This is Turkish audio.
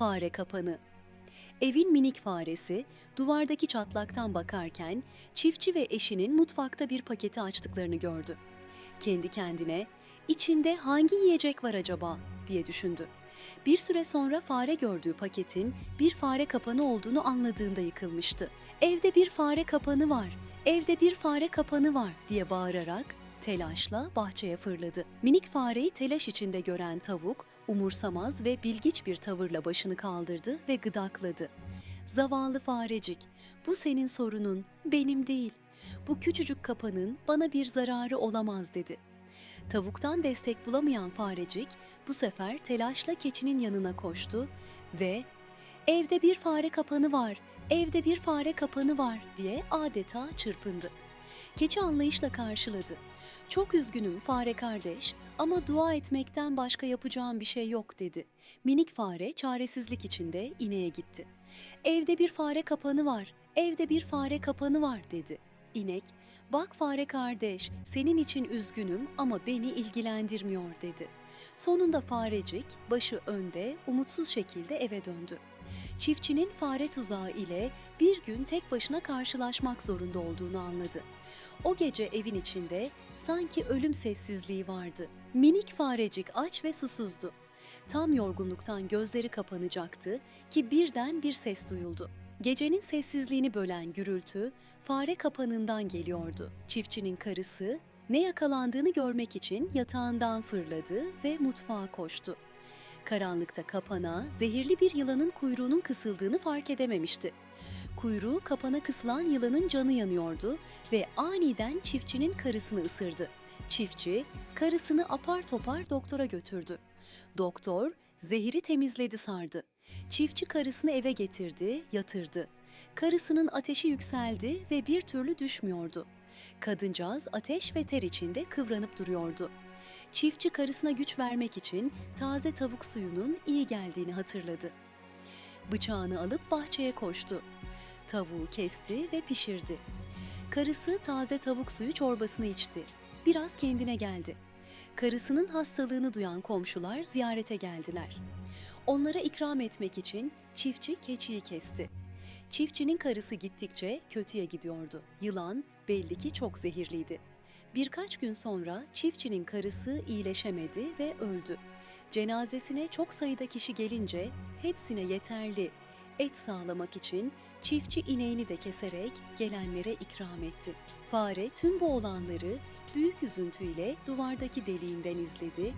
Fare kapanı. Evin minik faresi duvardaki çatlaktan bakarken çiftçi ve eşinin mutfakta bir paketi açtıklarını gördü. Kendi kendine içinde hangi yiyecek var acaba diye düşündü. Bir süre sonra fare gördüğü paketin bir fare kapanı olduğunu anladığında yıkılmıştı. Evde bir fare kapanı var, evde bir fare kapanı var diye bağırarak telaşla bahçeye fırladı. Minik fareyi telaş içinde gören tavuk umursamaz ve bilgiç bir tavırla başını kaldırdı ve gıdakladı. Zavallı farecik, bu senin sorunun, benim değil. Bu küçücük kapanın bana bir zararı olamaz dedi. Tavuktan destek bulamayan farecik bu sefer telaşla keçinin yanına koştu ve "Evde bir fare kapanı var, evde bir fare kapanı var." diye adeta çırpındı. Keçi anlayışla karşıladı. Çok üzgünüm fare kardeş ama dua etmekten başka yapacağım bir şey yok dedi. Minik fare çaresizlik içinde ineğe gitti. Evde bir fare kapanı var, evde bir fare kapanı var dedi. İnek, bak fare kardeş senin için üzgünüm ama beni ilgilendirmiyor dedi. Sonunda farecik başı önde umutsuz şekilde eve döndü. Çiftçinin fare tuzağı ile bir gün tek başına karşılaşmak zorunda olduğunu anladı. O gece evin içinde sanki ölüm sessizliği vardı. Minik farecik aç ve susuzdu. Tam yorgunluktan gözleri kapanacaktı ki birden bir ses duyuldu. Gecenin sessizliğini bölen gürültü fare kapanından geliyordu. Çiftçinin karısı ne yakalandığını görmek için yatağından fırladı ve mutfağa koştu. Karanlıkta kapana zehirli bir yılanın kuyruğunun kısıldığını fark edememişti. Kuyruğu kapana kısılan yılanın canı yanıyordu ve aniden çiftçinin karısını ısırdı. Çiftçi karısını apar topar doktora götürdü. Doktor zehri temizledi sardı. Çiftçi karısını eve getirdi, yatırdı. Karısının ateşi yükseldi ve bir türlü düşmüyordu. Kadıncağız ateş ve ter içinde kıvranıp duruyordu. Çiftçi karısına güç vermek için taze tavuk suyunun iyi geldiğini hatırladı. Bıçağını alıp bahçeye koştu. Tavuğu kesti ve pişirdi. Karısı taze tavuk suyu çorbasını içti. Biraz kendine geldi. Karısının hastalığını duyan komşular ziyarete geldiler. Onlara ikram etmek için çiftçi keçiyi kesti. Çiftçinin karısı gittikçe kötüye gidiyordu. Yılan belli ki çok zehirliydi. Birkaç gün sonra çiftçinin karısı iyileşemedi ve öldü. Cenazesine çok sayıda kişi gelince hepsine yeterli et sağlamak için çiftçi ineğini de keserek gelenlere ikram etti. Fare tüm bu olanları büyük üzüntüyle duvardaki deliğinden izledi